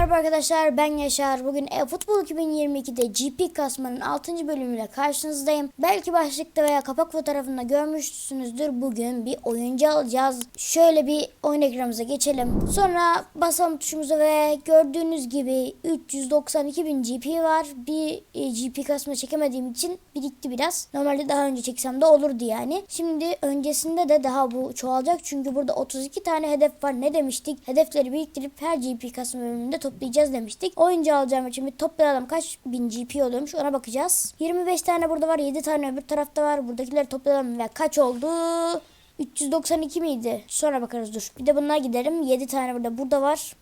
merhaba arkadaşlar ben Yaşar. Bugün eFootball 2022'de GP kasmanın 6. bölümüyle karşınızdayım. Belki başlıkta veya kapak fotoğrafında görmüşsünüzdür. Bugün bir oyuncu alacağız. Şöyle bir oyun ekranımıza geçelim. Sonra basalım tuşumuza ve gördüğünüz gibi 392 bin GP var. Bir e, GP kasma çekemediğim için birikti biraz. Normalde daha önce çeksem de olurdu yani. Şimdi öncesinde de daha bu çoğalacak. Çünkü burada 32 tane hedef var. Ne demiştik? Hedefleri biriktirip her GP kasma bölümünde toplayacağız demiştik. Oyuncu alacağım için bir toplayalım. Kaç bin GP oluyormuş ona bakacağız. 25 tane burada var. 7 tane öbür tarafta var. Buradakileri toplayalım ve kaç oldu? 392 miydi? Sonra bakarız dur. Bir de bunlar gidelim. 7 tane burada. Burada var.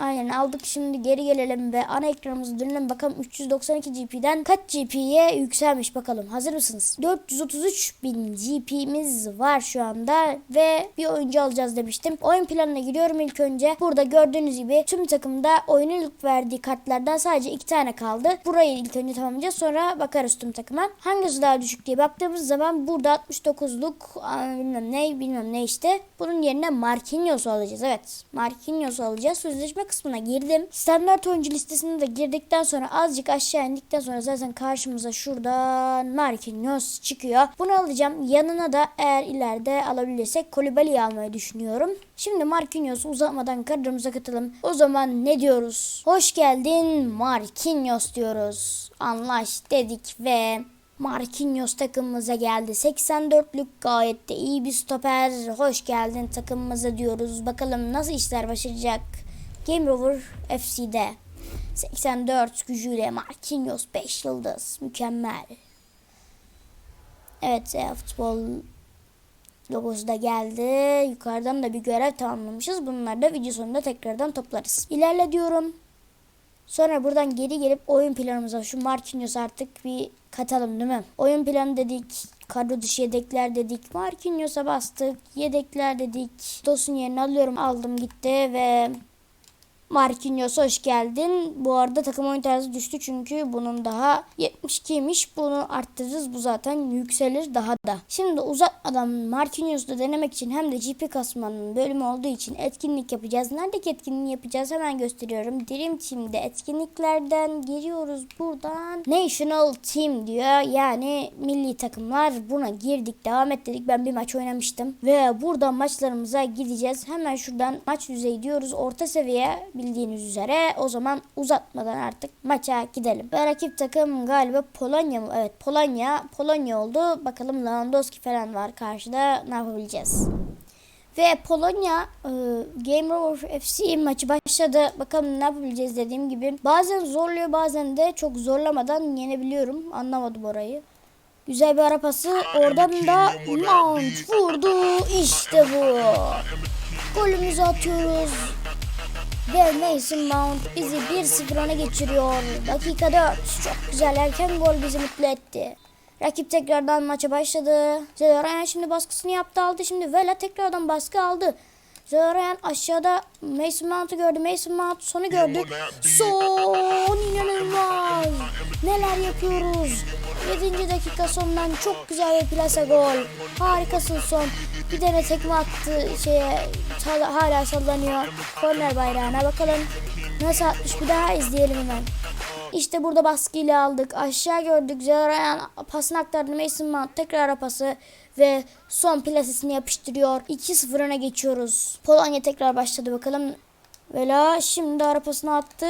Aynen aldık şimdi geri gelelim ve ana ekranımıza dönelim bakalım 392 GP'den kaç GP'ye yükselmiş bakalım hazır mısınız? 433 bin GP'miz var şu anda ve bir oyuncu alacağız demiştim. Oyun planına giriyorum ilk önce. Burada gördüğünüz gibi tüm takımda oyunun ilk verdiği kartlardan sadece 2 tane kaldı. Burayı ilk önce tamamlayacağız sonra bakarız tüm takıma. Hangisi daha düşük diye baktığımız zaman burada 69'luk aa, bilmem ne bilmem ne işte. Bunun yerine Marquinhos'u alacağız evet. Marquinhos'u alacağız. Sözleşme kısmına girdim. Standart oyuncu listesine de girdikten sonra azıcık aşağı indikten sonra zaten karşımıza şuradan Marquinhos çıkıyor. Bunu alacağım. Yanına da eğer ileride alabilirsek Kolibali'yi almayı düşünüyorum. Şimdi Marquinhos'u uzatmadan kadromuza katalım. O zaman ne diyoruz? Hoş geldin Marquinhos diyoruz. Anlaş dedik ve Marquinhos takımımıza geldi. 84'lük gayet de iyi bir stoper. Hoş geldin takımımıza diyoruz. Bakalım nasıl işler başaracak. Game Rover FC'de. 84 gücüyle Marquinhos 5 yıldız. Mükemmel. Evet e, futbol logosu da geldi. Yukarıdan da bir görev tamamlamışız. Bunları da video sonunda tekrardan toplarız. İlerle diyorum. Sonra buradan geri gelip oyun planımıza şu Marquinhos artık bir katalım değil mi? Oyun planı dedik. Kadro dışı yedekler dedik. Marquinhos'a bastık. Yedekler dedik. Dosun yerini alıyorum. Aldım gitti ve Marquinhos hoş geldin. Bu arada takım oyun tarzı düştü çünkü bunun daha 72'ymiş. Bunu arttırırız. Bu zaten yükselir daha da. Şimdi uzatmadan Marquinhos'u denemek için hem de GP kasmanın bölümü olduğu için etkinlik yapacağız. Neredeki etkinliği yapacağız hemen gösteriyorum. Dream Team'de etkinliklerden giriyoruz buradan. National Team diyor. Yani milli takımlar buna girdik. Devam et dedik. Ben bir maç oynamıştım. Ve buradan maçlarımıza gideceğiz. Hemen şuradan maç düzeyi diyoruz. Orta seviye bildiğiniz üzere. O zaman uzatmadan artık maça gidelim. Ve rakip takım galiba Polonya mı? Evet Polonya. Polonya oldu. Bakalım Lewandowski falan var karşıda. Ne yapabileceğiz? Ve Polonya e, Game Rover FC maçı başladı. Bakalım ne yapabileceğiz dediğim gibi. Bazen zorluyor bazen de çok zorlamadan yenebiliyorum. Anlamadım orayı. Güzel bir ara pası. Oradan da Mount vurdu. İşte bu. Golümüzü atıyoruz. Ve Mason Mount bizi 1-0 öne geçiriyor. Dakika 4. Çok güzel erken gol bizi mutlu etti. Rakip tekrardan maça başladı. Zerayan şimdi baskısını yaptı aldı. Şimdi Vela tekrardan baskı aldı. Zerayan aşağıda Mason Mount'u gördü. Mason Mount sonu gördü. Son inanılmaz. Neler yapıyoruz. 7. dakika sonundan çok güzel bir plase gol. Harikasın son. Bir tane tekme attı şeye hala sallanıyor. Korner bayrağına bakalım. Nasıl atmış bir daha izleyelim hemen. İşte burada baskıyla aldık. Aşağı gördük. Zerayan pasını aktardı. Mason Mount tekrar pası ve son plasesini yapıştırıyor. 2-0 öne geçiyoruz. Polonya tekrar başladı bakalım. Vela şimdi ara pasını attı.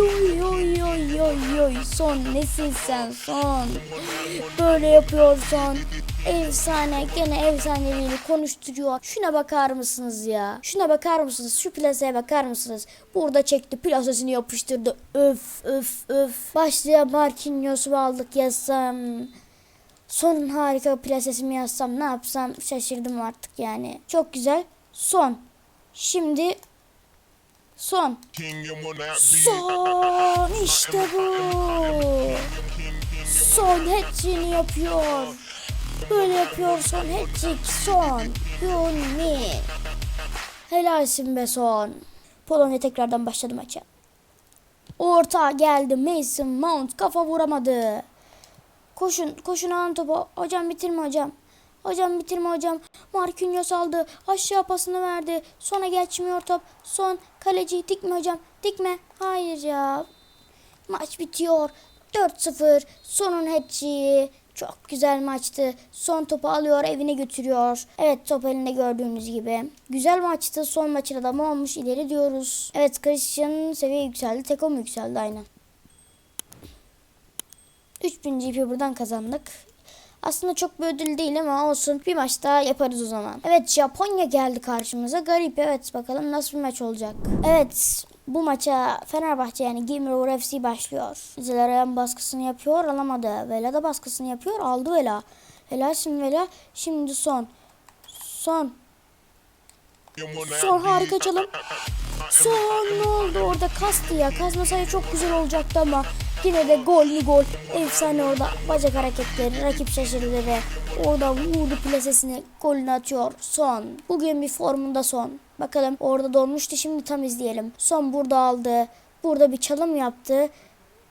Oy oy oy oy oy son nesin sen son böyle yapıyorsan efsane gene efsaneliğini konuşturuyor şuna bakar mısınız ya şuna bakar mısınız şu plaseye bakar mısınız burada çekti plasesini yapıştırdı öf öf öf başlayan Marquinhos'u aldık yazsam Sonun harika plasesi mi yazsam ne yapsam şaşırdım artık yani. Çok güzel. Son. Şimdi son. Son işte bu. Son hattrick'ini yapıyor. Böyle yapıyor son hattrick son. Yunmi. Helalsin be son. Polonya tekrardan başladı maça. Orta geldi Mason Mount kafa vuramadı. Koşun koşun alın topu. Hocam bitirme hocam. Hocam bitirme hocam. Marquinhos aldı. Aşağı pasını verdi. Sonra geçmiyor top. Son kaleci dikme hocam. Dikme. Hayır ya. Maç bitiyor. 4-0. Sonun hatch'i. Çok güzel maçtı. Son topu alıyor evine götürüyor. Evet top elinde gördüğünüz gibi. Güzel maçtı. Son maçın adamı olmuş ileri diyoruz. Evet Christian'ın seviye yükseldi. Tekom yükseldi aynen. 3000 GP buradan kazandık. Aslında çok bir ödül değil ama olsun. Bir maç daha yaparız o zaman. Evet Japonya geldi karşımıza. Garip evet bakalım nasıl bir maç olacak. Evet bu maça Fenerbahçe yani Gamer Over FC başlıyor. Zelareyan baskısını yapıyor alamadı. Vela da baskısını yapıyor aldı Vela. Vela şimdi Vela şimdi son. Son. Son harika çalım. Son ne oldu orada kastı ya. Kasmasaydı çok güzel olacaktı ama yine de gol mü gol. Efsane orada bacak hareketleri rakip şaşırdı ve orada vurdu plasesini golünü atıyor. Son. Bugün bir formunda son. Bakalım orada donmuştu şimdi tam izleyelim. Son burada aldı. Burada bir çalım yaptı.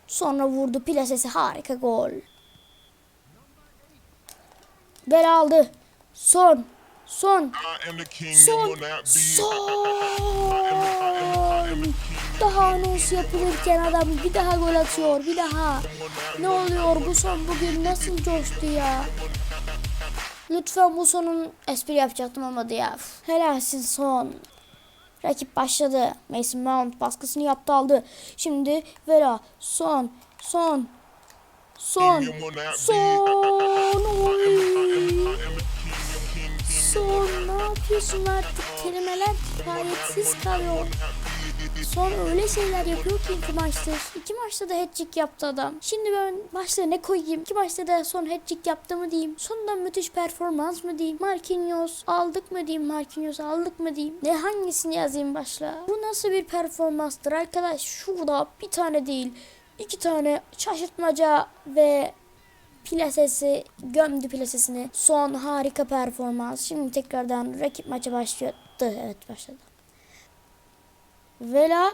Sonra vurdu plasesi harika gol. Bel aldı. Son. Son. Son. Son. Daha anons yapılırken adam bir daha gol atıyor. Bir daha. Ne oluyor bu son bugün nasıl coştu ya? Lütfen bu sonun espri yapacaktım olmadı ya. Helalsin son. Rakip başladı. Mason Mount baskısını yaptı aldı. Şimdi Vera son son son son Oy. Son ne yapıyorsun artık? Kelimeler kifayetsiz kalıyor. Son öyle şeyler yapıyor ki iki maçtır. İki maçta da hat-trick yaptı adam. Şimdi ben başta ne koyayım? İki maçta da son hat-trick yaptı mı diyeyim? Sonunda müthiş performans mı diyeyim? Marquinhos aldık mı diyeyim? Marquinhos aldık mı diyeyim? Ne hangisini yazayım başla? Bu nasıl bir performanstır arkadaş? Şurada bir tane değil. iki tane şaşırtmaca ve plasesi gömdü plasesini. Son harika performans. Şimdi tekrardan rakip maça başladı. Evet başladı. Vela.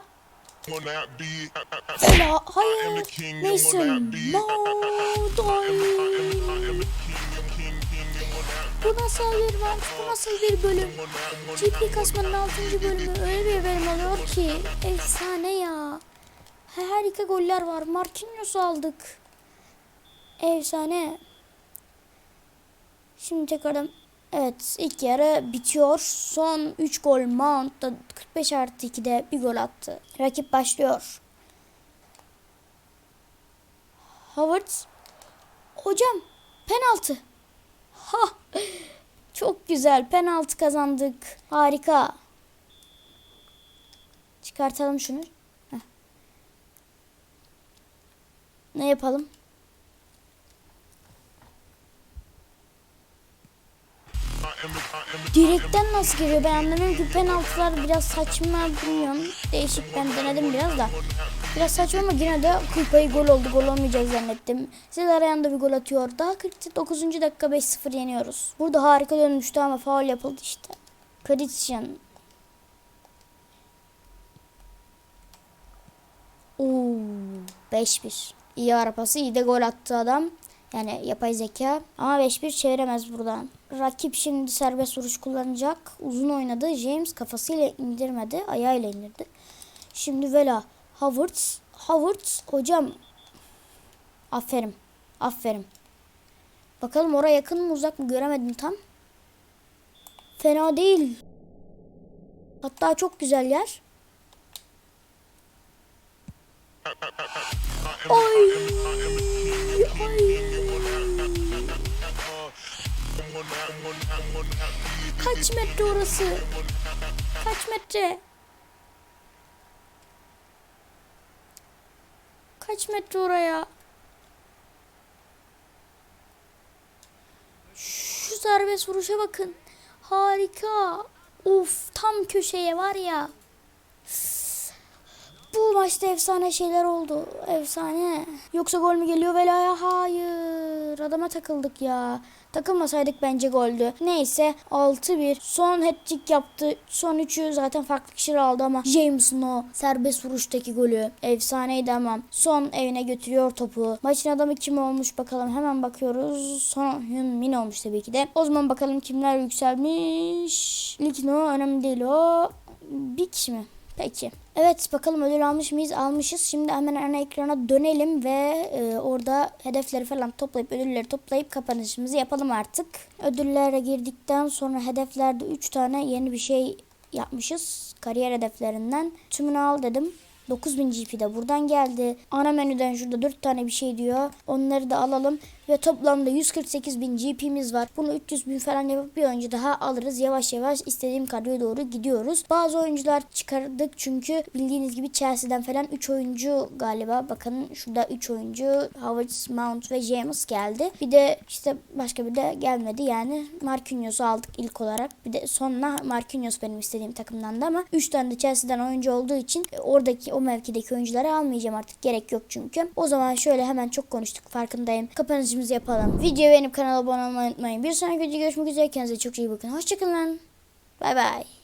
Vela hayır. Mason will not Bu nasıl bir maç? Bu nasıl bir bölüm? GP kasmanın 6. bölümü öyle bir bölüm oluyor ki efsane ya. Harika goller var. Marquinhos aldık. Efsane. Şimdi tekrardan evet ilk yarı bitiyor. Son 3 gol Mount da 45 artı 2'de bir gol attı. Rakip başlıyor. Howard. Hocam penaltı. Ha. Çok güzel. Penaltı kazandık. Harika. Çıkartalım şunu. Heh. Ne yapalım? Direkten nasıl giriyor? Ben anlamıyorum ki penaltılar biraz saçma bilmiyorum. Değişik ben denedim biraz da. Biraz saçma ama yine de Kulpayı gol oldu. Gol olmayacak zannettim. Zedarayan da bir gol atıyor. Daha 49. dakika 5-0 yeniyoruz. Burada harika dönmüştü ama faul yapıldı işte. Christian. Oo, 5-1. İyi arapası, iyi de gol attı adam. Yani yapay zeka. Ama 5-1 çeviremez buradan. Rakip şimdi serbest vuruş kullanacak. Uzun oynadı. James kafasıyla indirmedi. Ayağıyla indirdi. Şimdi Vela. Havertz. Havertz. Hocam. Aferin. Aferin. Bakalım oraya yakın mı uzak mı göremedim tam. Fena değil. Hatta çok güzel yer. Ay. Ay. Kaç metre orası? Kaç metre? Kaç metre oraya? Şu serbest vuruşa bakın. Harika. Of tam köşeye var ya. Bu maçta efsane şeyler oldu. Efsane. Yoksa gol mü geliyor Vela'ya? Hayır. Adama takıldık ya. Takılmasaydık bence goldü. Neyse 6-1. Son hat-trick yaptı. Son 3'ü zaten farklı kişiler aldı ama James No serbest vuruştaki golü. Efsaneydi ama. Son evine götürüyor topu. Maçın adamı kim olmuş bakalım. Hemen bakıyoruz. Son Min olmuş tabii ki de. O zaman bakalım kimler yükselmiş. Lig No önemli değil o. Bir kişi mi? Peki. Evet bakalım ödül almış mıyız? Almışız. Şimdi hemen ana ekrana dönelim ve e, orada hedefleri falan toplayıp ödülleri toplayıp kapanışımızı yapalım artık. Ödüllere girdikten sonra hedeflerde 3 tane yeni bir şey yapmışız. Kariyer hedeflerinden. Tümünü al dedim. 9000 GP de buradan geldi. Ana menüden şurada 4 tane bir şey diyor. Onları da alalım. Ve toplamda 148.000 GP'miz var. Bunu 300.000 falan yapıp bir oyuncu daha alırız. Yavaş yavaş istediğim kadroya doğru gidiyoruz. Bazı oyuncular çıkardık çünkü bildiğiniz gibi Chelsea'den falan 3 oyuncu galiba. Bakın şurada 3 oyuncu Havertz, Mount ve James geldi. Bir de işte başka bir de gelmedi. Yani Marquinhos'u aldık ilk olarak. Bir de sonra Marquinhos benim istediğim takımdan da ama 3 tane de Chelsea'den oyuncu olduğu için oradaki o mevkideki oyuncuları almayacağım artık. Gerek yok çünkü. O zaman şöyle hemen çok konuştuk farkındayım. Kapanışımızı yapalım. Videoyu beğenip kanala abone olmayı unutmayın. Bir sonraki videoda görüşmek üzere. Kendinize çok iyi bakın. Hoşçakalın. Bay bay.